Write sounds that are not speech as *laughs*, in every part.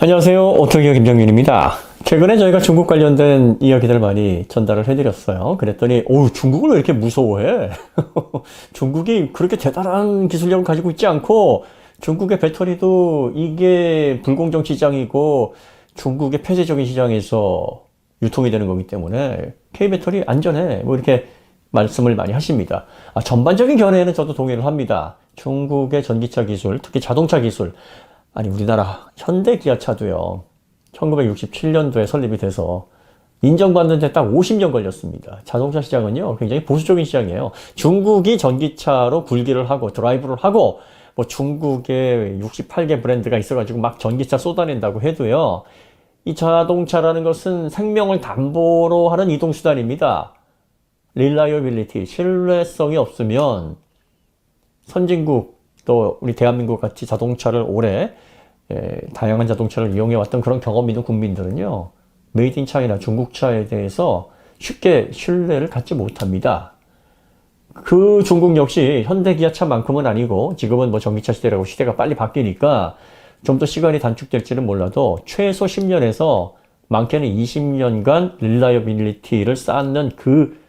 안녕하세요. 오토기어 김정윤입니다. 최근에 저희가 중국 관련된 이야기들 많이 전달을 해드렸어요. 그랬더니, 오, 중국을 왜 이렇게 무서워해? *laughs* 중국이 그렇게 대단한 기술력을 가지고 있지 않고, 중국의 배터리도 이게 불공정 시장이고, 중국의 폐쇄적인 시장에서 유통이 되는 거기 때문에, K배터리 안전해. 뭐 이렇게 말씀을 많이 하십니다. 아, 전반적인 견해에는 저도 동의를 합니다. 중국의 전기차 기술, 특히 자동차 기술, 아니 우리나라 현대 기아차도요. 1967년도에 설립이 돼서 인정받는 데 딱 50년 걸렸습니다. 자동차 시장은요. 굉장히 보수적인 시장이에요. 중국이 전기차로 굴기를 하고 드라이브를 하고 뭐 중국에 68개 브랜드가 있어가지고 막 전기차 쏟아낸다고 해도요. 이 자동차라는 것은 생명을 담보로 하는 이동수단입니다. 릴라이어빌리티, 신뢰성이 없으면 선진국 또 우리 대한민국 같이 자동차를 오래 예, 다양한 자동차를 이용해 왔던 그런 경험 있는 국민들은요 메이드 인 차이나 중국차에 대해서 쉽게 신뢰를 갖지 못합니다. 그 중국 역시 현대 기아차만큼은 아니고 지금은 뭐 전기차 시대라고 시대가 빨리 바뀌니까 좀 더 시간이 단축될지는 몰라도 최소 10년에서 많게는 20년간 릴라이어빌리티를 쌓는 그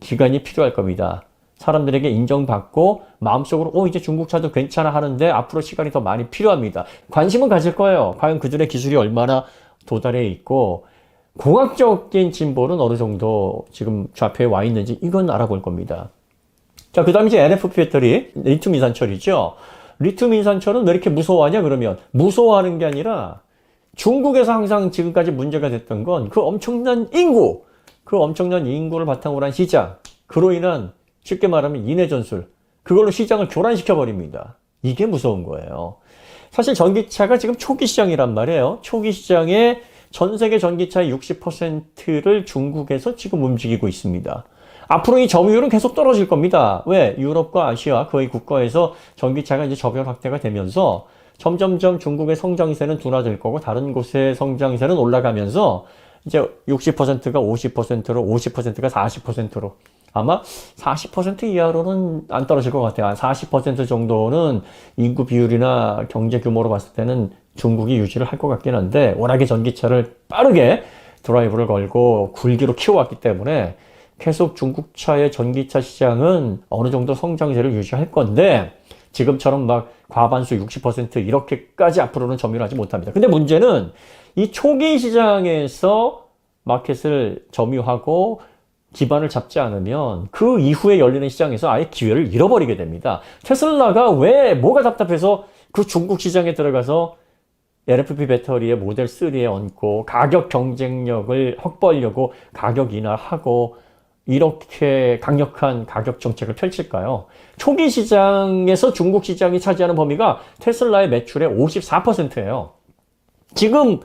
기간이 필요할 겁니다. 사람들에게 인정받고 마음속으로 어 이제 중국차도 괜찮아 하는데 앞으로 시간이 더 많이 필요합니다. 관심은 가질 거예요. 과연 그들의 기술이 얼마나 도달해 있고 공학적인 진보는 어느 정도 지금 좌표에 와 있는지 이건 알아볼 겁니다. 자, 그 다음에 이제 NFP 배터리, 리튬 인산철이죠. 리튬 인산철은 왜 이렇게 무서워하냐 그러면 무서워하는 게 아니라 중국에서 항상 지금까지 문제가 됐던 건 그 엄청난 인구, 그 엄청난 인구를 바탕으로 한 시장, 그로 인한 쉽게 말하면 인해 전술. 그걸로 시장을 교란시켜 버립니다. 이게 무서운 거예요. 사실 전기차가 지금 초기 시장이란 말이에요. 초기 시장에 전 세계 전기차의 60%를 중국에서 지금 움직이고 있습니다. 앞으로 이 점유율은 계속 떨어질 겁니다. 왜? 유럽과 아시아 거의 국가에서 전기차가 이제 저변 확대가 되면서 점점점 중국의 성장세는 둔화될 거고 다른 곳의 성장세는 올라가면서 이제 60%가 50%로 50%가 40%로 아마 40% 이하로는 안 떨어질 것 같아요. 40% 정도는 인구 비율이나 경제 규모로 봤을 때는 중국이 유지를 할 것 같긴 한데 워낙에 전기차를 빠르게 드라이브를 걸고 굴기로 키워왔기 때문에 계속 중국차의 전기차 시장은 어느 정도 성장세를 유지할 건데 지금처럼 막 과반수 60% 이렇게까지 앞으로는 점유하지 못합니다. 근데 문제는 이 초기 시장에서 마켓을 점유하고 기반을 잡지 않으면 그 이후에 열리는 시장에서 아예 기회를 잃어버리게 됩니다. 테슬라가 왜 뭐가 답답해서 그 중국 시장에 들어가서 LFP 배터리의 모델 3에 얹고 가격 경쟁력을 확보하려고 가격 인하하고 이렇게 강력한 가격 정책을 펼칠까요? 초기 시장에서 중국 시장이 차지하는 범위가 테슬라의 매출의 54%예요. 지금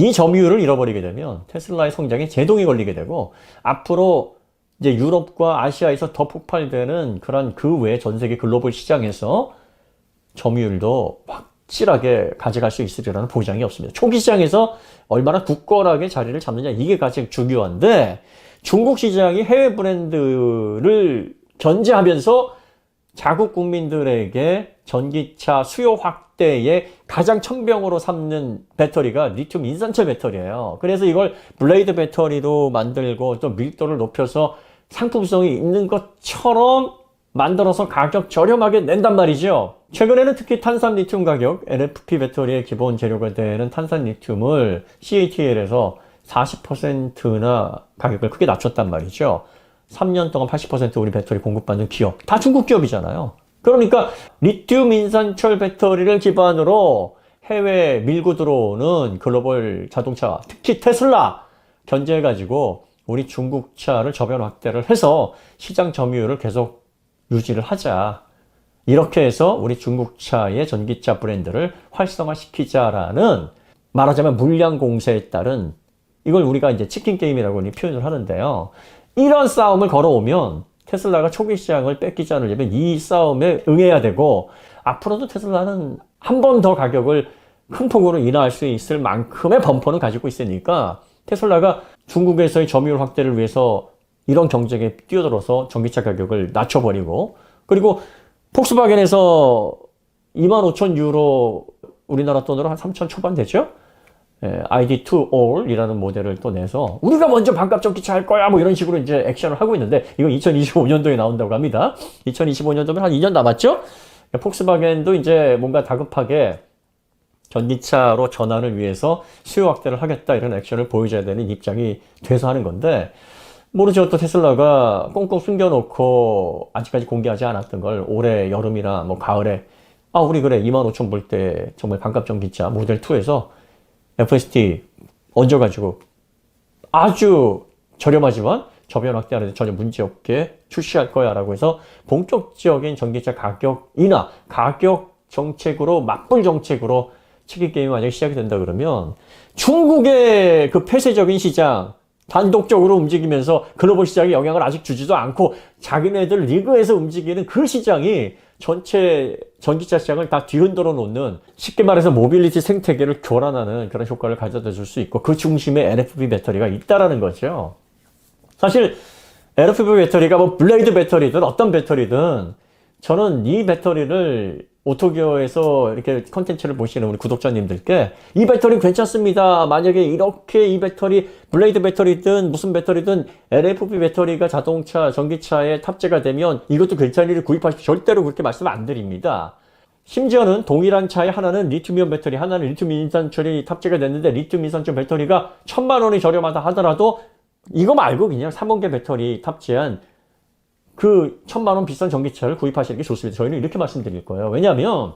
이 점유율을 잃어버리게 되면 테슬라의 성장에 제동이 걸리게 되고 앞으로 이제 유럽과 아시아에서 더 폭발되는 그런 그 외 전 세계 글로벌 시장에서 점유율도 확실하게 가져갈 수 있으리라는 보장이 없습니다. 초기 시장에서 얼마나 굳건하게 자리를 잡느냐 이게 가장 중요한데 중국 시장이 해외 브랜드를 견제하면서 자국 국민들에게 전기차 수요 확 대의 가장 청병으로 삼는 배터리가 리튬 인산철 배터리예요. 그래서 이걸 블레이드 배터리로 만들고 또 밀도를 높여서 상품성이 있는 것처럼 만들어서 가격 저렴하게 낸단 말이죠. 최근에는 특히 탄산 리튬 가격, NFP 배터리의 기본 재료가 되는 탄산 리튬을 CATL에서 40%나 가격을 크게 낮췄단 말이죠. 3년 동안 80% 우리 배터리 공급받는 기업. 다 중국 기업이잖아요. 그러니까 리튬 인산철 배터리를 기반으로 해외 밀고 들어오는 글로벌 자동차, 특히 테슬라 견제해가지고 우리 중국차를 저변 확대를 해서 시장 점유율을 계속 유지를 하자. 이렇게 해서 우리 중국차의 전기차 브랜드를 활성화시키자라는 말하자면 물량 공세에 따른 이걸 우리가 이제 치킨 게임이라고 표현을 하는데요. 이런 싸움을 걸어오면 테슬라가 초기 시장을 뺏기지 않으려면 이 싸움에 응해야 되고 앞으로도 테슬라는 한 번 더 가격을 큰 폭으로 인하할 수 있을 만큼의 범퍼는 가지고 있으니까 테슬라가 중국에서의 점유율 확대를 위해서 이런 경쟁에 뛰어들어서 전기차 가격을 낮춰버리고 그리고 폭스바겐에서 2만 5천 유로 우리나라 돈으로 한 3천 초반 되죠? 예, ID to all이라는 모델을 또 내서 우리가 먼저 반값 전기차 할 거야 뭐 이런 식으로 이제 액션을 하고 있는데 이거 2025년도에 나온다고 합니다. 2025년도면 한 2년 남았죠? 폭스바겐도 이제 뭔가 다급하게 전기차로 전환을 위해서 수요 확대를 하겠다 이런 액션을 보여줘야 되는 입장이 돼서 하는 건데 모르죠 또 테슬라가 꽁꽁 숨겨놓고 아직까지 공개하지 않았던 걸 올해 여름이나 뭐 가을에 아 우리 그래 2만 5천 불때 정말 반값 전기차 모델 2에서 FSD 얹어가지고 아주 저렴하지만 저변 확대하는데 전혀 문제없게 출시할 거야 라고 해서 본격적인 전기차 가격 인하, 가격 정책으로 맞불 정책으로 치킨 게임이 만약에 시작이 된다 그러면 중국의 그 폐쇄적인 시장 단독적으로 움직이면서 글로벌 시장에 영향을 아직 주지도 않고 자기네들 리그에서 움직이는 그 시장이 전체 전기차 시장을 다 뒤흔들어 놓는 쉽게 말해서 모빌리티 생태계를 교란하는 그런 효과를 가져다 줄 수 있고 그 중심에 NFB 배터리가 있다라는 거죠. 사실 LFP 배터리가 뭐 블레이드 배터리든 어떤 배터리든 저는 이 배터리를 오토기어에서 이렇게 컨텐츠를 보시는 우리 구독자님들께 이 배터리 괜찮습니다. 만약에 이렇게 이 배터리 블레이드 배터리든 무슨 배터리든 LFP 배터리가 자동차 전기차에 탑재가 되면 이것도 괜찮으니 구입하십시오. 절대로 그렇게 말씀 안 드립니다. 심지어는 동일한 차에 하나는 리튬이온 배터리, 하나는 리튬 인산철이 탑재가 됐는데 리튬 인산철 배터리가 천만 원이 저렴하다 하더라도 이거 말고 그냥 3원계 배터리 탑재한 그 천만 원 비싼 전기차를 구입하시는 게 좋습니다. 저희는 이렇게 말씀드릴 거예요. 왜냐하면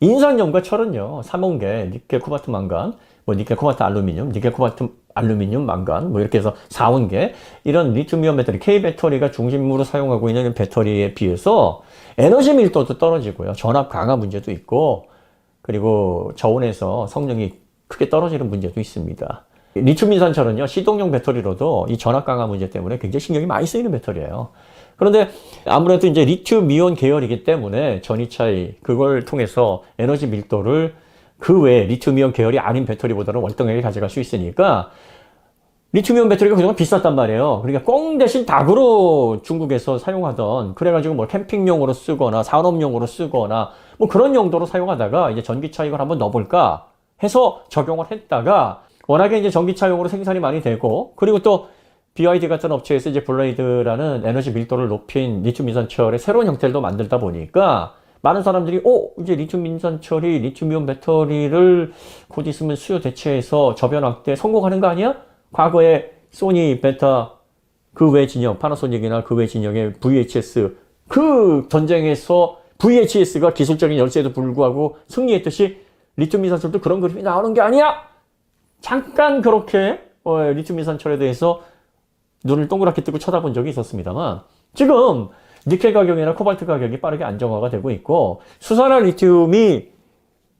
인산염과 철은요, 3원계 니켈 코바트 망간, 뭐 니켈 코바트 알루미늄, 니켈 코바트 알루미늄 망간, 뭐 이렇게 해서 4원계 이런 리튬이온 배터리, K 배터리가 중심으로 사용하고 있는 배터리에 비해서 에너지 밀도도 떨어지고요. 전압 강화 문제도 있고 그리고 저온에서 성능이 크게 떨어지는 문제도 있습니다. 리튬 인산철은요, 시동용 배터리로도 이 전압 강화 문제 때문에 굉장히 신경이 많이 쓰이는 배터리예요. 그런데 아무래도 이제 리튬 이온 계열이기 때문에 전이차의 그걸 통해서 에너지 밀도를 그 외에 리튬 이온 계열이 아닌 배터리보다는 월등하게 가져갈 수 있으니까 리튬 이온 배터리가 그동안 비쌌단 말이에요. 그러니까 꽁 대신 닭으로 중국에서 사용하던 그래가지고 뭐 캠핑용으로 쓰거나 산업용으로 쓰거나 뭐 그런 용도로 사용하다가 이제 전기차 이걸 한번 넣어볼까 해서 적용을 했다가 워낙에 이제 전기차용으로 생산이 많이 되고 그리고 또 BYD 같은 업체에서 이제 블레이드라는 에너지 밀도를 높인 리튬 인산철의 새로운 형태를 만들다 보니까 많은 사람들이 어 이제 리튬 인산철이 리튬이온 배터리를 곧 있으면 수요 대체해서 저변 확대 성공하는 거 아니야? 과거에 소니, 베타 그 외 진영, 파나소닉이나 그 외 진영의 VHS 그 전쟁에서 VHS가 기술적인 열세에도 불구하고 승리했듯이 리튬 인산철도 그런 그림이 나오는 게 아니야? 잠깐 그렇게 어, 리튬 인산철에 대해서 눈을 동그랗게 뜨고 쳐다본 적이 있었습니다만 지금 니켈 가격이나 코발트 가격이 빠르게 안정화가 되고 있고 수산화 리튬이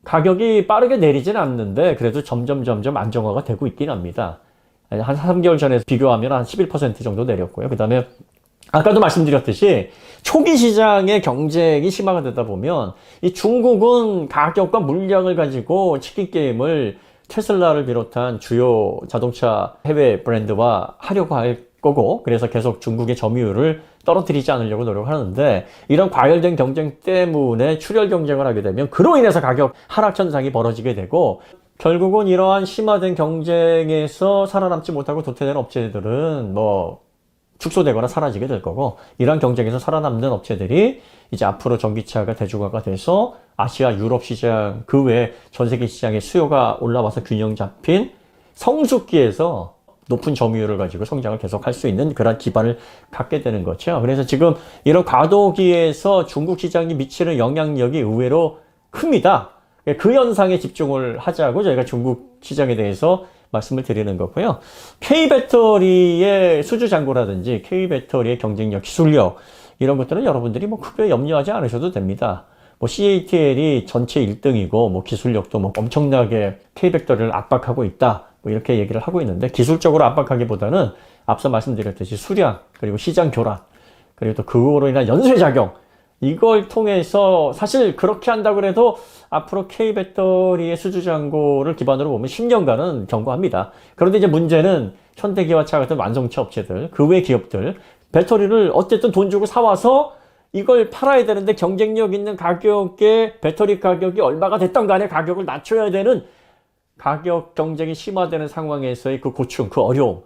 가격이 빠르게 내리진 않는데 그래도 점점 점점 안정화가 되고 있긴 합니다. 한 3개월 전에 비교하면 한 11% 정도 내렸고요. 그 다음에 아까도 말씀드렸듯이 초기 시장의 경쟁이 심화가 되다 보면 이 중국은 가격과 물량을 가지고 치킨 게임을 테슬라를 비롯한 주요 자동차 해외 브랜드와 하려고 할 거고 그래서 계속 중국의 점유율을 떨어뜨리지 않으려고 노력하는데 이런 과열된 경쟁 때문에 출혈 경쟁을 하게 되면 그로 인해서 가격 하락 현상이 벌어지게 되고 결국은 이러한 심화된 경쟁에서 살아남지 못하고 도태된 업체들은 뭐 축소되거나 사라지게 될 거고 이러한 경쟁에서 살아남는 업체들이 이제 앞으로 전기차가 대중화가 돼서 아시아, 유럽 시장 그 외 전 세계 시장의 수요가 올라와서 균형 잡힌 성숙기에서 높은 점유율을 가지고 성장을 계속할 수 있는 그런 기반을 갖게 되는 거죠. 그래서 지금 이런 과도기에서 중국 시장이 미치는 영향력이 의외로 큽니다. 그 현상에 집중을 하자고 저희가 중국 시장에 대해서 말씀을 드리는 거고요. K배터리의 수주 잔고라든지 K배터리의 경쟁력, 기술력 이런 것들은 여러분들이 뭐 크게 염려하지 않으셔도 됩니다. 뭐 CATL이 전체 1등이고 뭐 기술력도 뭐 엄청나게 K배터리를 압박하고 있다. 뭐 이렇게 얘기를 하고 있는데 기술적으로 압박하기보다는 앞서 말씀드렸듯이 수량 그리고 시장 교란 그리고 또 그거로 인한 연쇄 작용 이걸 통해서 사실 그렇게 한다 그래도 앞으로 K 배터리의 수주 잔고를 기반으로 보면 10년간은 경고합니다. 그런데 이제 문제는 현대기아차 같은 완성차 업체들, 그 외 기업들 배터리를 어쨌든 돈 주고 사와서 이걸 팔아야 되는데 경쟁력 있는 가격에 배터리 가격이 얼마가 됐던 간에 가격을 낮춰야 되는 가격 경쟁이 심화되는 상황에서의 그 고충, 그 어려움,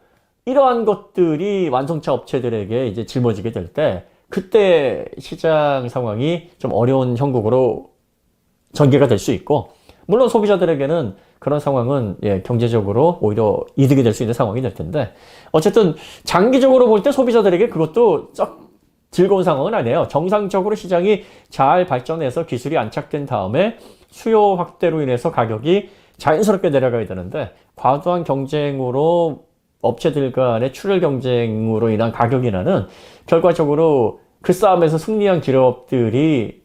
이러한 것들이 완성차 업체들에게 이제 짊어지게 될 때, 그때 시장 상황이 좀 어려운 형국으로 전개가 될 수 있고, 물론 소비자들에게는 그런 상황은 예, 경제적으로 오히려 이득이 될 수 있는 상황이 될 텐데, 어쨌든 장기적으로 볼 때 소비자들에게 그것도 썩 즐거운 상황은 아니에요. 정상적으로 시장이 잘 발전해서 기술이 안착된 다음에 수요 확대로 인해서 가격이 자연스럽게 내려가야 되는데 과도한 경쟁으로 업체들 간의 출혈 경쟁으로 인한 가격 인하는 결과적으로 그 싸움에서 승리한 기업들이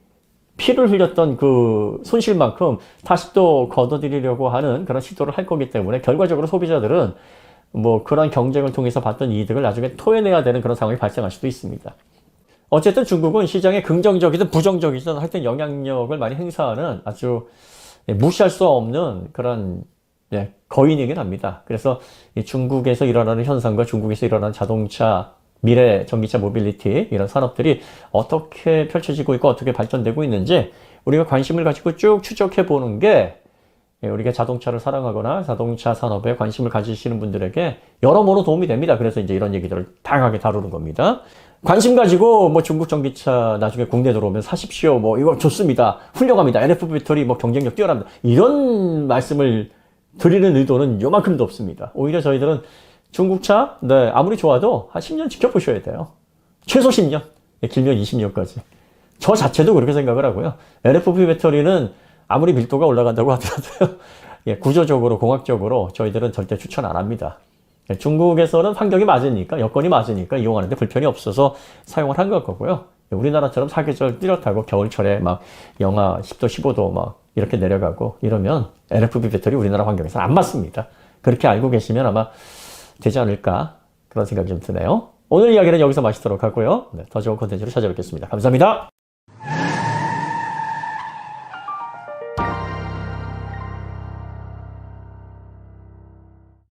피를 흘렸던 그 손실만큼 다시 또 걷어들이려고 하는 그런 시도를 할 거기 때문에 결과적으로 소비자들은 뭐 그런 경쟁을 통해서 받던 이득을 나중에 토해내야 되는 그런 상황이 발생할 수도 있습니다. 어쨌든 중국은 시장에 긍정적이든 부정적이든 하여튼 영향력을 많이 행사하는 아주 예, 무시할 수 없는 그런 예, 거인이긴 합니다. 그래서 이 중국에서 일어나는 현상과 중국에서 일어나는 자동차, 미래 전기차 모빌리티 이런 산업들이 어떻게 펼쳐지고 있고 어떻게 발전되고 있는지 우리가 관심을 가지고 쭉 추적해 보는 게 예, 우리가 자동차를 사랑하거나 자동차 산업에 관심을 가지시는 분들에게 여러모로 도움이 됩니다. 그래서 이제 이런 얘기들을 다양하게 다루는 겁니다. 관심 가지고 뭐 중국 전기차 나중에 국내 들어오면 사십시오. 뭐 이거 좋습니다. 훌륭합니다. NFV 배터리 뭐 경쟁력 뛰어납니다. 이런 말씀을 드리는 의도는 요만큼도 없습니다. 오히려 저희들은 중국차 네, 아무리 좋아도 한 10년 지켜보셔야 돼요. 최소 10년, 예, 길면 20년까지. 저 자체도 그렇게 생각을 하고요. LFP 배터리는 아무리 밀도가 올라간다고 하더라도요. *laughs* 예, 구조적으로, 공학적으로 저희들은 절대 추천 안 합니다. 예, 중국에서는 환경이 맞으니까, 여건이 맞으니까 이용하는데 불편이 없어서 사용을 한 걸 거고요. 예, 우리나라처럼 사계절 뚜렷하고 겨울철에 막 영하 10도, 15도 막 이렇게 내려가고 이러면 LFP 배터리 우리나라 환경에서 안 맞습니다. 그렇게 알고 계시면 아마 되지 않을까 그런 생각이 좀 드네요. 오늘 이야기는 여기서 마치도록 하고요. 네, 더 좋은 콘텐츠로 찾아뵙겠습니다. 감사합니다.